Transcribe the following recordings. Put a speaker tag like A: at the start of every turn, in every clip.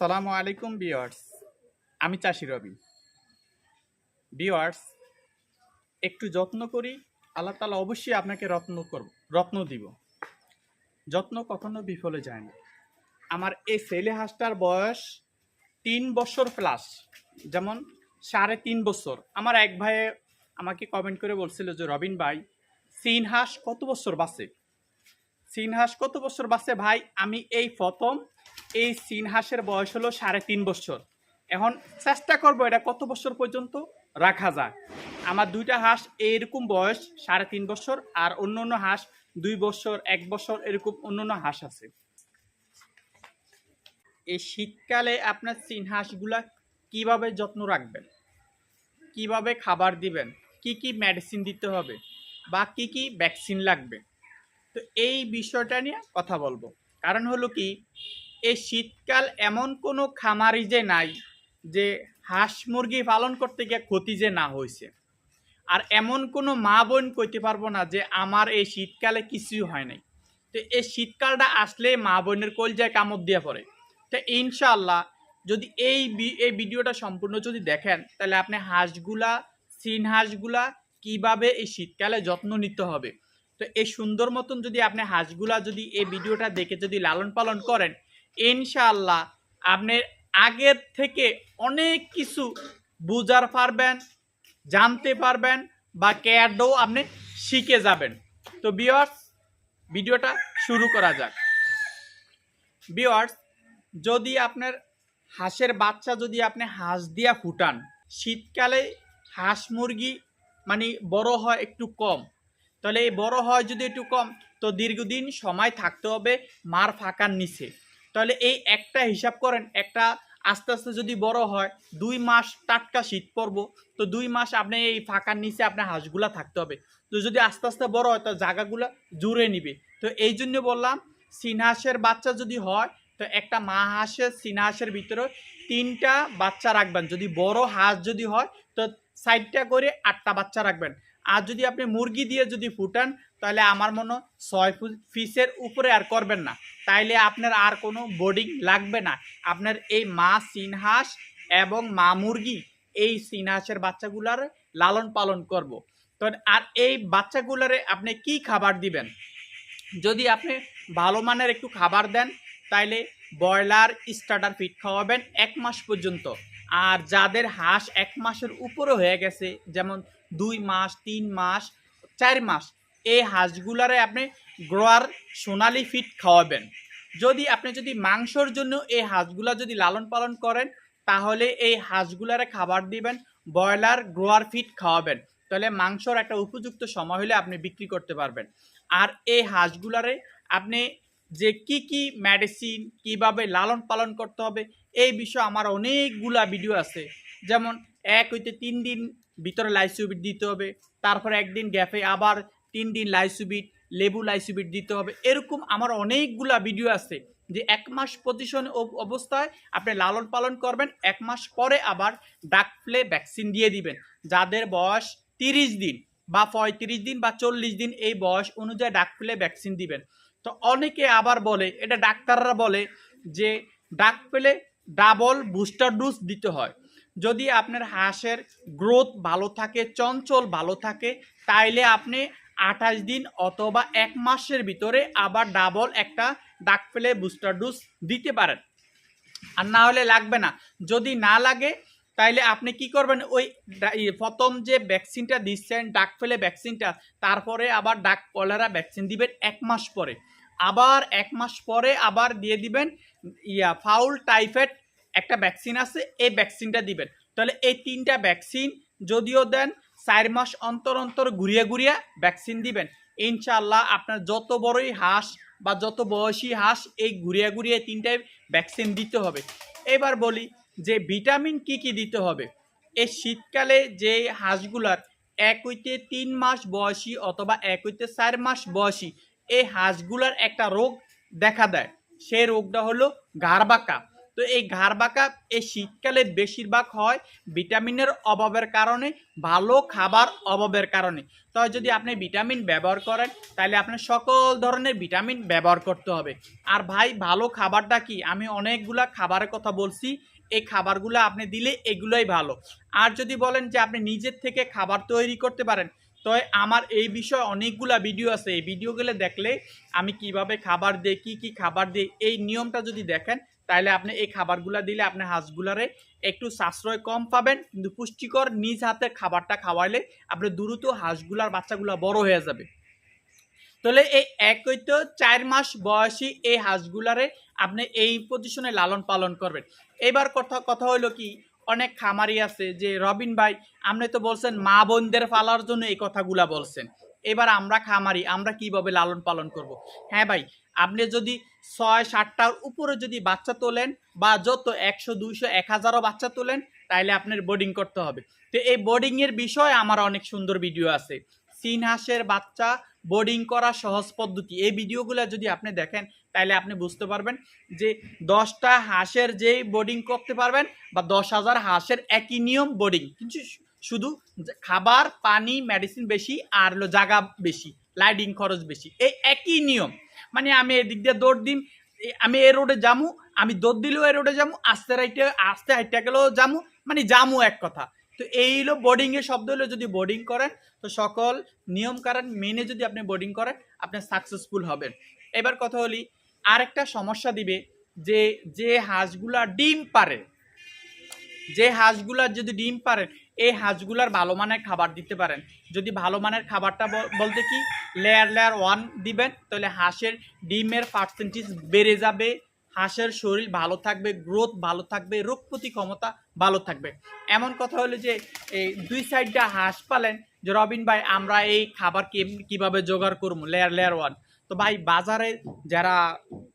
A: আসসালামু আলাইকুম বিয়ার্স আমি চাষি রবি। বিয়ার্স একটু যত্ন করি, আল্লাহ তালা অবশ্যই আপনাকে রত্ন করব, রত্ন দিব। যত্ন কখনো বিফলে যায় না। আমার এই ছেলে হাঁসটার বয়স তিন বছর প্লাস যেমন সাড়ে তিন বছর। আমার এক ভাইয়ে আমাকে কমেন্ট করে বলছিল যে, রবিন ভাই, সিন হাঁস কত বছর বাঁচে? সিন হাঁস কত বছর বাঁচে? ভাই, আমি এই প্রথম এই সিন হাঁসের বয়স হলো সাড়ে তিন বছর। এখন চেষ্টা করব এটা কত বছর পর্যন্ত? রাখা যায় আমার দুইটা হাঁস এইরকম বয়স, সাড়ে তিন বছর, আর অন্য অন্য হাঁস দুই বছর, এক বছর, এরকম অন্য অন্য হাঁস আছে। এই শীতকালে আপনার সিন হাঁসগুলা কীভাবে যত্ন রাখবেন? কীভাবে খাবার দিবেন? কি কি মেডিসিন দিতে হবে? বা কি কি ভ্যাকসিন লাগবে? তো এই বিষয়টা নিয়ে কথা বলব। কারণ হলো কি এই শীতকাল এমন কোনো খামারি যে নাই যে হাঁস মুরগি পালন করতে গিয়ে ক্ষতি যে না হয়েছে। আর এমন কোনো মা বোন কইতে পারব না যে আমার এই শীতকালে কিছুই হয় নাই। তো এই শীতকালটা আসলে মা বোনের কলজায় কামড় দিয়ে পড়ে। তো ইনশাআল্লাহ যদি এই এই ভিডিওটা সম্পূর্ণ যদি দেখেন, তাহলে আপনি হাঁসগুলা, সিন হাঁসগুলা কীভাবে এই শীতকালে যত্ন নিতে হবে? তো এই সুন্দর মতন যদি আপনি হাঁসগুলা যদি এই ভিডিওটা দেখে যদি লালন পালন করেন ইনশাআল্লাহ আপনি আগের থেকে অনেক কিছু বুঝার পারবেন, জানতে পারবেন বা কেয়ারটাও আপনি শিখে যাবেন। তো বিয়ার্স ভিডিওটা শুরু করা যাক। বিয়ার্স যদি আপনার হাঁসের বাচ্চা যদি আপনি হাঁস দিয়া ফুটান, শীতকালে হাঁস মুরগি মানে বড় হয় একটু কম। তাহলে এই বড় হয় যদি একটু কম, তো দীর্ঘদিন সময় থাকতে হবে মার ফাঁকার নিচে। তাহলে এই একটা হিসাব করেন, একটা আস্তে আস্তে যদি বড় হয়, দুই মাস টাটকা শীত পড়ব, তো দুই মাস আপনি এই ফাঁকার নিচে আপনার হাঁসগুলা থাকতে হবে। তো যদি আস্তে আস্তে বড় হয়, তো জায়গাগুলো জুড়ে নিবে। তো এই জন্য বললাম সিনহাসের বাচ্চা যদি হয়, তো একটা মা হাঁসের সিনহাসের ভিতরে তিনটা বাচ্চা রাখবেন। যদি বড় হাঁস যদি হয়, তো সাইডটা করে আটটা বাচ্চা রাখবেন। আর যদি আপনি মুরগি দিয়ে যদি ফুটান তাহলে আমার মনে ছয় ফিসের উপরে আর করবেন না। তাইলে আপনার আর কোনো বোর্ডিং লাগবে না। আপনার এই মা সিনহাস এবং মা মুরগি এই সিনহাসের বাচ্চাগুলার লালন পালন করব। তো আর এই বাচ্চাগুলারে আপনি কি খাবার দিবেন? যদি আপনি ভালো মানের একটু খাবার দেন, তাইলে ব্রয়লার, স্টার্টার ফিট খাওয়াবেন এক মাস পর্যন্ত। আর যাদের হাঁস এক মাসের উপরে হয়ে গেছে, যেমন দুই মাস, তিন মাস, চার মাস এই হাঁসগুলারে আপনি গ্রোয়ার সোনালি ফিট খাওয়াবেন। যদি আপনি যদি মাংসর জন্য এই হাঁসগুলা যদি লালন পালন করেন, তাহলে এই হাঁসগুলারে খাবার দিবেন, ব্রয়লার গ্রোয়ার ফিট খাওয়াবেন। তাহলে মাংসর একটা উপযুক্ত সময় হলে আপনি বিক্রি করতে পারবেন। আর এই হাঁসগুলারে আপনি যে কি কি মেডিসিন কীভাবে লালন পালন করতে হবে, এই বিষয়ে আমার অনেকগুলা ভিডিও আছে। যেমন এক হইতে তিন দিন ভিতরে লাইসুবিট দিতে হবে, তারপরে একদিন গ্যাপে আবার তিন দিন লাইসুবিট, লেবু লাইসুবিট দিতে হবে। এরকম আমার অনেকগুলা ভিডিও আছে যে এক মাস পজিশন অবস্থায় আপনি লালন পালন করবেন, এক মাস পরে আবার ডাক প্লে ভ্যাকসিন দিয়ে দিবেন। যাদের বয়স তিরিশ দিন বা পঁয়ত্রিশ দিন বা চল্লিশ দিন, এই বয়স অনুযায়ী ডাক প্লে ভ্যাকসিন দিবেন। তো অনেকে আবার বলে, এটা ডাক্তাররা বলে যে ডাক পেলে ডাবল বুস্টার ডোজ দিতে হয়। যদি আপনার হাঁসের গ্রোথ ভালো থাকে, চঞ্চল ভালো থাকে, তাইলে আপনি আঠাশ দিন অথবা এক মাসের ভিতরে আবার ডাবল একটা ডাক পেলে বুস্টার ডোজ দিতে পারেন। আর না হলে লাগবে না। যদি না লাগে, তাইলে আপনি কি করবেন? ওই প্রথম যে ভ্যাকসিনটা দিচ্ছেন ডাক ফেলে ভ্যাকসিনটা তারপরে আবার ডাক কলেরা ভ্যাকসিন দিবেন এক মাস পরে। আবার এক মাস পরে আবার দিয়ে দিবেন, ইয়া ফাউল টাইফয়েড একটা ভ্যাকসিন আছে, এই ভ্যাকসিনটা দিবেন। তাহলে এই তিনটা ভ্যাকসিন যদিও দেন চার মাস অন্তর অন্তর ঘুরিয়ে ঘুরিয়ে ভ্যাকসিন দিবেন। ইনশাআল্লাহ আপনার যত বড়ই হাঁস বা যত বয়সী হাঁস, এই ঘুরিয়ে ঘুরিয়ে তিনটায় ভ্যাকসিন দিতে হবে। এবার বলি যে ভিটামিন কি কি দিতে হবে? এই শীতকালে যে হাঁসগুলার এক হইতে তিন মাস বয়সী অথবা এক হইতে চার মাস বয়সী, এই হাঁসগুলার একটা রোগ দেখা দেয়। সেই রোগটা হলো গারবাকা তো এই ঘাড় বাঁকা এই শীতকালে বেশিরভাগ হয় ভিটামিনের অভাবের কারণে, ভালো খাবার অভাবের কারণে। তো যদি আপনি ভিটামিন ব্যবহার করেন, তাহলে আপনার সকল ধরনের ভিটামিন ব্যবহার করতে হবে। আর ভাই, ভালো খাবারটা কি? আমি অনেকগুলা খাবারের কথা বলছি, এই খাবারগুলো আপনি দিলে এগুলোই ভালো। আর যদি বলেন যে আপনি নিজের থেকে খাবার তৈরি করতে পারেন, তো আমার এই বিষয়ে অনেকগুলা ভিডিও আছে। এই ভিডিওগুলো দেখলে আমি কীভাবে খাবার দিই কি কি খাবার দিই এই নিয়মটা যদি দেখেন তাহলে আপনি এই খাবারগুলা দিলে আপনি হাঁসগুলারে একটু সাশ্রয় কম পাবেন, কিন্তু পুষ্টিকর নিজ হাতে খাবারটা খাওয়াইলে আপনি দ্রুত হাঁসগুলার বাচ্চাগুলা বড় হয়ে যাবে। তাহলে এই একই তো চার মাস বয়সী এই হাঁসগুলারে আপনি এই পজিশনে লালন পালন করবেন। এবার কথা কথা হলো কি, অনেক খামারি আছে যে, রবিন ভাই, আপনি তো বলছেন মা বোনদের পালার জন্য এই কথাগুলা বলছেন। এবার আমরা খামারি, আমরা কীভাবে লালন পালন করব? হ্যাঁ ভাই আপনি যদি ছয়, সাতটার উপরে যদি বাচ্চা তোলেন বা যত একশো, দুইশো, এক হাজারও বাচ্চা তোলেন তাহলে আপনার বোর্ডিং করতে হবে। তো এই বোর্ডিংয়ের বিষয়ে আমার অনেক সুন্দর ভিডিও আছে। সিন হাঁসের বাচ্চা বোর্ডিং করা সহজ পদ্ধতি। এই ভিডিওগুলো যদি আপনি দেখেন তাহলে আপনি বুঝতে পারবেন যে দশটা হাঁসের যেই বোর্ডিং করতে পারবেন বা দশ হাজার হাঁসের একই নিয়ম বোর্ডিং কিন্তু শুধু খাবার, পানি মেডিসিন বেশি আর জায়গা বেশি লাইটিং খরচ বেশি। এই একই নিয়ম। মানে আমি এদিক দিয়ে দৌড় দিম আমি এ রোডে যামু, আমি দৌড় দিলেও এ রোডে যামু, আস্তে রাইটে, আস্তে হাইটে গেলেও যামু মানে যামু এক কথা। তো এই হলো বোর্ডিং এর শব্দ হলো যদি বোর্ডিং করেন, তো সকল নিয়ম কারণ মেনে যদি আপনি বোর্ডিং করেন, আপনি সাকসেসফুল হবেন। এবার কথা হলি আরেকটা সমস্যা দিবে যে যে হাঁসগুলা ডিম পারে, যে হাঁসগুলার যদি ডিম পারেন এই হাঁসগুলার ভালো মানের খাবার দিতে পারেন। যদি ভালো মানের খাবারটা বলতে কি লেয়ার লেয়ার ওয়ান দিবেন, তাহলে হাঁসের ডিমের পার্সেন্টেজ বেড়ে যাবে, হাঁসের শরীর ভালো থাকবে গ্রোথ ভালো থাকবে, রোগ প্রতি ক্ষমতা ভালো থাকবে। এমন কথা হলো যে, এই দুই সাইডটা হাঁস পালেন, যে রবিন ভাই, আমরা এই খাবার কীভাবে জোগাড় করব? লেয়ার লেয়ার ওয়ান তো ভাই, বাজারে যারা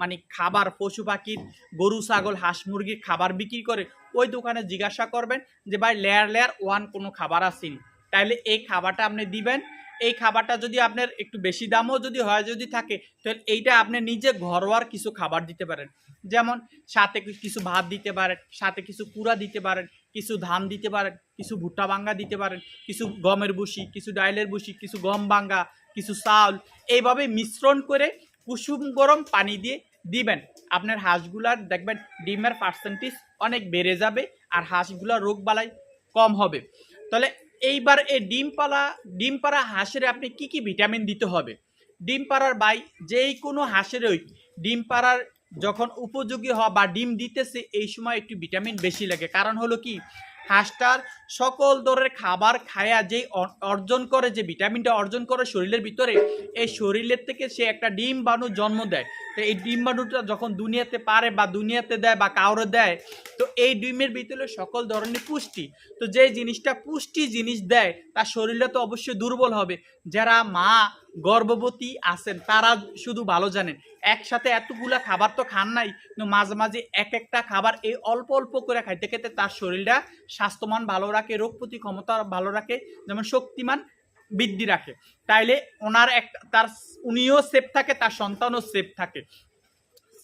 A: মানে খাবার পশু পাখির, গরু, ছাগল, হাঁস মুরগির খাবার বিক্রি করে, ওই দোকানে জিজ্ঞাসা করবেন যে ভাই লেয়ার লেয়ার ওয়ান কোনো খাবার আসেনি। তাহলে এই খাবারটা আপনি দিবেন। এই খাবারটা যদি আপনার একটু বেশি দামও যদি হয়, যদি থাকে, তাহলে এইটা আপনি নিজে ঘরোয়ার কিছু খাবার দিতে পারেন। যেমন সাথে কিছু ভাত দিতে পারেন, সাথে কিছু কুড়া দিতে পারেন, কিছু ধান দিতে পারেন, কিছু ভুট্টা ভাঙ্গা দিতে পারেন, কিছু গমের বুসি কিছু ডাইলের বুসি কিছু গম ভাঙ্গা কিছু চাউল এইভাবে মিশ্রণ করে কুসুম গরম পানি দিয়ে দিবেন। আপনার হাঁসগুলার দেখবেন ডিমের পার্সেন্টেজ অনেক বেড়ে যাবে আর হাঁসগুলার রোগ বালাই কম হবে। তাহলে এইবার এই ডিম পালা, ডিম পাড়া হাঁসের আপনি কি কি ভিটামিন দিতে হবে? ডিম পাড়ার বাই যেই কোনো হাঁসেরই ডিম পাড়ার যখন উপযোগী হওয়া বা ডিম দিতেছে, এই সময় একটু ভিটামিন বেশি লাগে। কারণ হলো কি? হাঁসটার সকল ধরনের খাবার খায়া যেই অর্জন করে, যে ভিটামিনটা অর্জন করে শরীরের ভিতরে, এই শরীরের থেকে সে একটা ডিম বানু জন্ম দেয়। তো এই ডিম বানুটা যখন দুনিয়াতে পারে বা দুনিয়াতে দেয় বা কাউরে দেয়, তো এই ডিমের ভিতরে সকল ধরনের পুষ্টি। তো যে জিনিসটা পুষ্টি জিনিস দেয় তার শরীরে তো অবশ্যই দুর্বল হবে। যারা মা গর্ভবতী আছেন, তারা শুধু ভালো জানেন। একসাথে এতগুলা খাবার তো খান নাই কিন্তু মাঝে মাঝে এক একটা খাবার এই অল্প অল্প করে খাইতে খেতে তার শরীরটা স্বাস্থ্যমান ভালো রাখে, রোগ প্রতি ক্ষমতা ভালো রাখে, যেমন শক্তিমান বৃদ্ধি রাখে। তাইলে ওনার এক, তার, উনিও সেফ থাকে, তার সন্তানও সেফ থাকে।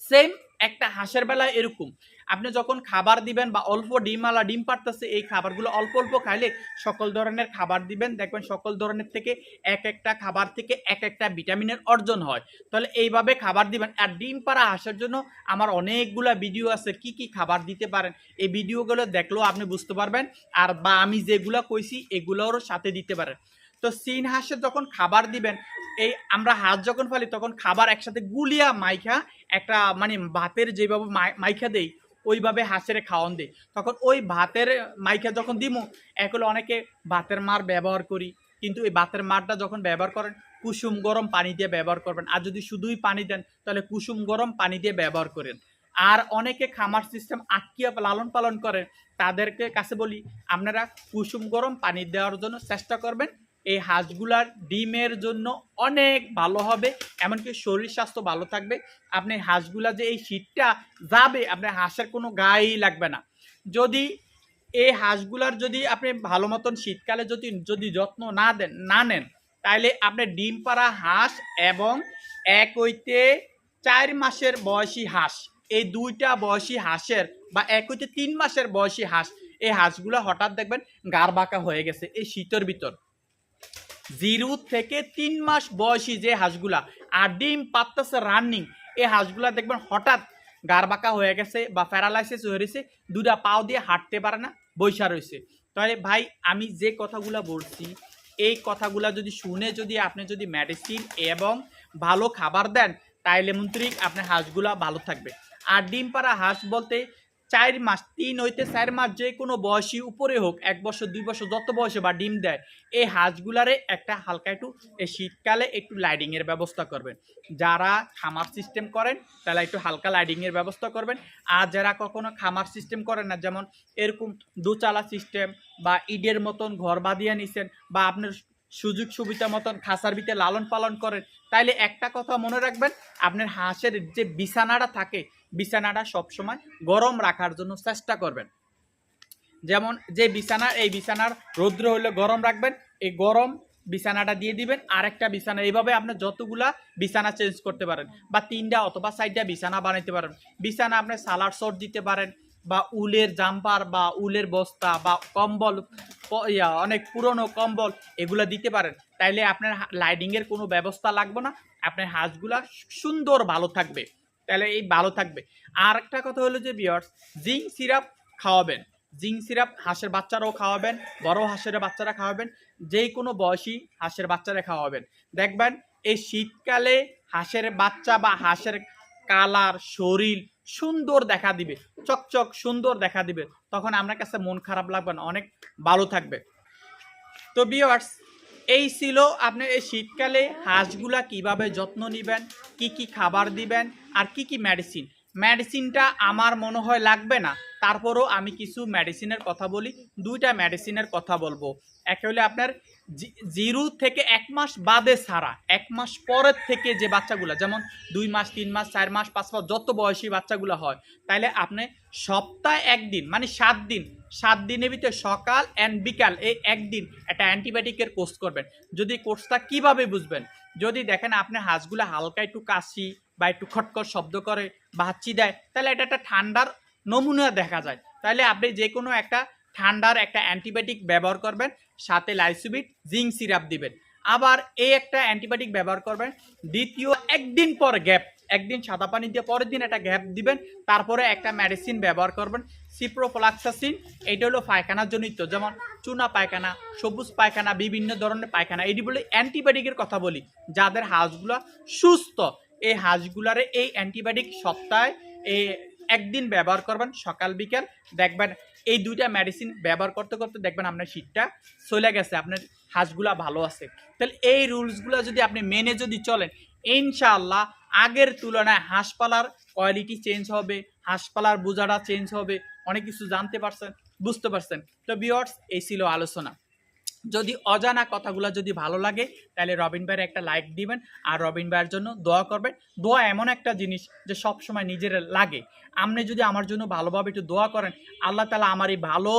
A: সেম একটা হাঁসের বেলা এরকম। আপনি যখন খাবার দিবেন বা অল্প ডিমওয়ালা ডিম পারতেছে, এই খাবারগুলো অল্প অল্প খাইলে সকল ধরনের খাবার দিবেন। দেখবেন সকল ধরনের থেকে এক একটা খাবার থেকে এক একটা ভিটামিনের অর্জন হয়। তাহলে এইভাবে খাবার দিবেন। আর ডিম পাড়া হাঁসের জন্য আমার অনেকগুলা ভিডিও আছে, কি কি খাবার দিতে পারেন? এই ভিডিওগুলো দেখলেও আপনি বুঝতে পারবেন। আর বা আমি যেগুলো কইছি, এগুলোরও সাথে দিতে পারেন। তো সিন হাঁসের যখন খাবার দিবেন, এই আমরা হাঁস যখন ফালি, তখন খাবার একসাথে গুলিয়া মাইখা একটা মানে ভাতের যেভাবে মাইখা দেই ওইভাবে হাঁসের খাওয়ান দেই। তখন ওই ভাতের মাইকে যখন দিমু এগুলো অনেকে ভাতের মার ব্যবহার করি, কিন্তু এই ভাতের মারটা যখন ব্যবহার করেন, কুসুম গরম পানি দিয়ে ব্যবহার করবেন। আর যদি শুধুই পানি দেন, তাহলে কুসুম গরম পানি দিয়ে ব্যবহার করেন। আর অনেকে খামার সিস্টেম আটকিয়া লালন পালন করেন, তাদেরকে কাছে বলি, আপনারা কুসুম গরম পানি দেওয়ার জন্য চেষ্টা করবেন এই হাঁসগুলার ডিমের জন্য অনেক ভালো হবে, এমনকি শরীর স্বাস্থ্য ভালো থাকবে। আপনি হাঁসগুলা যে এই শীতটা যাবে, আপনার হাঁসের কোনো গায়েই লাগবে না। যদি এই হাঁসগুলার যদি আপনি ভালো মতন শীতকালে যদি যদি যত্ন না দেন, না নেন তাহলে আপনি ডিম পাড়া হাঁস এবং এক হইতে চার মাসের বয়সী হাঁস, এই দুইটা বয়সী হাঁসের বা এক হইতে তিন মাসের বয়সী হাঁস, এই হাঁসগুলো হঠাৎ দেখবেন গার বাঁকা হয়ে গেছে এই শীতের ভিতর। জিরো থেকে তিন মাস বয়সী যে হাঁসগুলা, আর ডিম পাত্তাছে রানিং এই হাঁসগুলা দেখবেন হঠাৎ গারবাকা হয়ে গেছে বা প্যারালাইসিস হয়ে গেছে দুটা পাও দিয়ে হাঁটতে পারে না, বৈশা রয়েছে। তাহলে ভাই, আমি যে কথাগুলা বলছি, এই কথাগুলা যদি শুনে যদি আপনি যদি মেডিসিন এবং ভালো খাবার দেন, তাইলে মন্ত্রিক আপনার হাঁসগুলা ভালো থাকবে। আর ডিম পাড়া হাঁস বলতে চার মাস, তিন হইতে চার মাস যে কোনো বয়সী উপরে হোক, এক বছর, দুই বছর, যত বয়সে বা ডিম দেয়, এই হাঁসগুলারে একটা হালকা একটু, এই শীতকালে একটু লাইটিং এর ব্যবস্থা করবেন। যারা খামার সিস্টেম করেন, তারা একটু হালকা লাইটিং এর ব্যবস্থা করবেন। আর যারা কখনো খামার সিস্টেম করেন না, যেমন এরকম দুচালা সিস্টেম বা ইডের মতন ঘর বাঁধিয়ে নিছেন বা আপনার সুযোগ সুবিধা মতন খাসার ভিতরে লালন পালন করেন, তাইলে একটা কথা মনে রাখবেন, আপনার হাঁসের যে বিছানাটা থাকে বিছানাটা সবসময় গরম রাখার জন্য চেষ্টা করবেন। যেমন যে বিছানা এই বিছানার রৌদ্র হলে গরম রাখবেন, এই গরম বিছানাটা দিয়ে দিবেন আর একটা বিছানা, এইভাবে আপনি যতগুলা বিছানা চেঞ্জ করতে পারেন, বা তিনটা অথবা চারটা বিছানা বানাইতে পারেন। বিছানা আপনি সালার শট দিতে পারেন, বা উলের জাম্পার, বা উলের বস্তা, বা কম্বল অনেক পুরনো কম্বল, এগুলো দিতে পারেন। তাইলে আপনার লাইটিংয়ের কোনো ব্যবস্থা লাগবে না, আপনার হাঁসগুলা সুন্দর ভালো থাকবে। তাহলে এই ভালো থাকবে। আর একটা কথা হলো যে বিয়ার্স জিঙ্ক সিরাপ খাওয়াবেন। জিঙ্ক সিরাপ হাঁসের বাচ্চারাও খাওয়াবেন, বড় হাঁসের বাচ্চারা খাওয়াবেন যেই কোনো বয়সী হাঁসের বাচ্চারা খাওয়াবেন। দেখবেন এই শীতকালে হাঁসের বাচ্চা বা হাঁসের কালার, শরীর সুন্দর দেখা দিবে, চকচক সুন্দর দেখা দিবে। তখন আপনার কাছে মন খারাপ লাগবে না, অনেক ভালো থাকবে। তো বিয়ার্স এই ছিল আপনি এই শীতকালে হাঁসগুলা কীভাবে যত্ন নেবেন, কি কি খাবার দিবেন আর কি কি মেডিসিন মেডিসিনটা আমার মনে হয় লাগবে না। তারপরও আমি কিছু মেডিসিনের কথা বলি, দুইটা মেডিসিনের কথা বলব। এক হলে আপনার জিরো থেকে এক মাস বাদে ছাড়া এক মাস পরের থেকে যে বাচ্চাগুলো, যেমন দুই মাস, তিন মাস, চার মাস, পাঁচ মাস, যত বয়সী বাচ্চাগুলো হয় তাহলে আপনি সপ্তাহে একদিন মানে সাত দিন, সাত দিনের ভিতরে সকাল অ্যান্ড বিকাল এই একদিন একটা অ্যান্টিবায়োটিকের কোর্স করবেন। যদি কোর্সটা কীভাবে বুঝবেন? যদি দেখেন আপনি হাঁসগুলো হালকা একটু কাশি বা একটু খটখট শব্দ করে বা হাঁচি দেয়, তাহলে এটা একটা ঠান্ডার নমুনা দেখা যায়। তাহলে আপনি যে কোনো একটা ঠান্ডার একটা অ্যান্টিবায়োটিক ব্যবহার করবেন, সাথে লাইসুবিট, জিঙ্ক সিরাপ দিবেন। আবার এই একটা অ্যান্টিবায়োটিক ব্যবহার করবেন, দ্বিতীয় একদিন পর গ্যাপ, একদিন সাদা পানি দিয়ে পরের দিন একটা গ্যাপ দিবেন, তারপরে একটা মেডিসিন ব্যবহার করবেন সিপ্রোফ্লাক্সাসিন এটা হলো পায়খানার জনিত যেমন চুনা পায়খানা, সবুজ পায়খানা, বিভিন্ন ধরনের পায়খানা, এটি বলে অ্যান্টিবায়োটিকের কথা বলি, যাদের হাঁসগুলা সুস্থ এই হাঁসগুলারে এই অ্যান্টিবায়োটিক সপ্তাহে এই একদিন ব্যবহার করবেন, সকাল, বিকেল। দেখবেন এই দুইটা মেডিসিন ব্যবহার করতে করতে দেখবেন আপনার শীতটা চলে গেছে, আপনার হাঁসগুলা ভালো আছে। তাহলে এই রুলসগুলো যদি আপনি মেনে যদি চলেন, ইনশাআল্লাহ আগের তুলনায় হাঁস পালার কোয়ালিটি চেঞ্জ হবে হাঁস পালার বোঝাটা চেঞ্জ হবে, অনেক কিছু জানতে পারছেন, বুঝতে পারছেন। তো বিয়ার্স এই ছিল আলোচনা। যদি অজানা কথাগুলো যদি ভালো লাগে, তাহলে রবিন ভাইয়ের একটা লাইক দিবেন আর রবিন ভাইয়ের জন্য দোয়া করবেন। দোয়া এমন একটা জিনিস যে সব সময় নিজের লাগে। আপনি যদি আমার জন্য ভালোভাবে একটু দোয়া করেন, আল্লাহ তালা আমার এই ভালো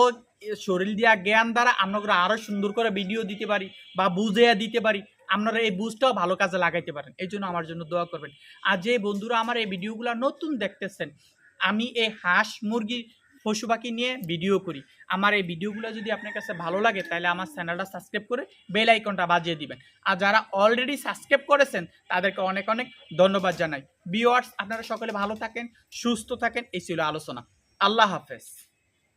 A: শরীর দিয়া জ্ঞান দ্বারা আমরা আরও সুন্দর করে ভিডিও দিতে পারি বা বুঝিয়ে দিতে পারি, আপনারা এই বুঝটাও ভালো কাজে লাগাইতে পারেন। এই জন্য আমার জন্য দোয়া করবেন। আর যে বন্ধুরা আমার এই ভিডিওগুলো নতুন দেখতেছেন, আমি এই হাঁস মুরগি পশু পাখি নিয়ে ভিডিও করি। আমার এই ভিডিওগুলো যদি আপনার কাছে ভালো লাগে, তাহলে আমার চ্যানেলটা সাবস্ক্রাইব করে বেল আইকনটা বাজিয়ে দিবেন। আর যারা অলরেডি সাবস্ক্রাইব করেছেন, তাদেরকে অনেক অনেক ধন্যবাদ জানাই। ভিউয়ার্স আপনারা সকলে ভালো থাকেন, সুস্থ থাকেন, এই ছিল আলোচনা। আল্লাহ হাফেজ।